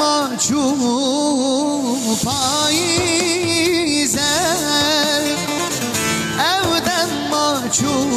mahcubu faize. Evden mahcubu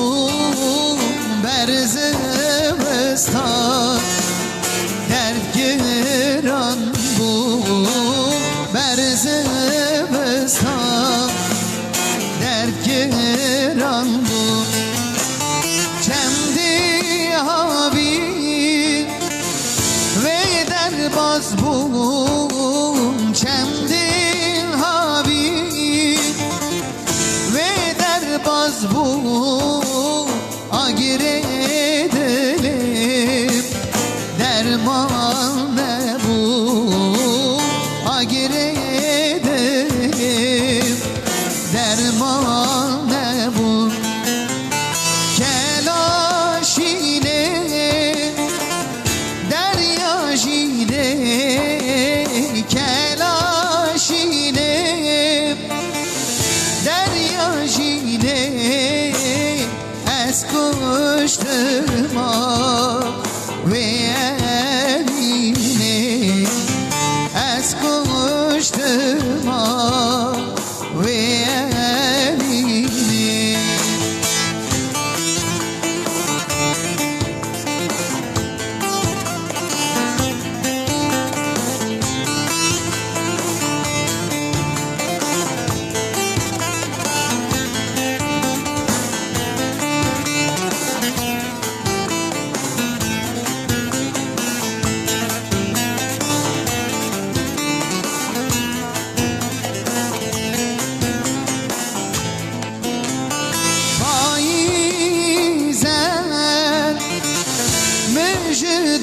Agir edelim derman ne bu? Agir edelim derman ne bu? Kelaşine Derya jile Kelaşine Derya jile Ez kuştuma Ve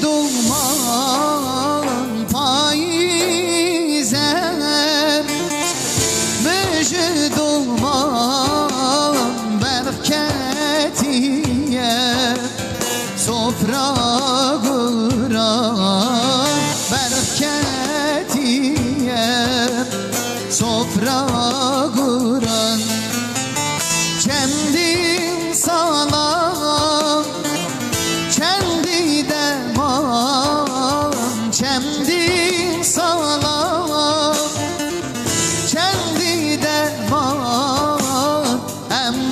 Mecid olman Faizen Mecid olman Berketiye Sofra kuran Berketiye Sofra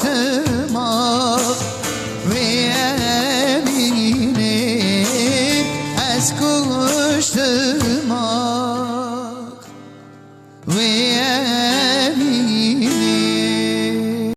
nebim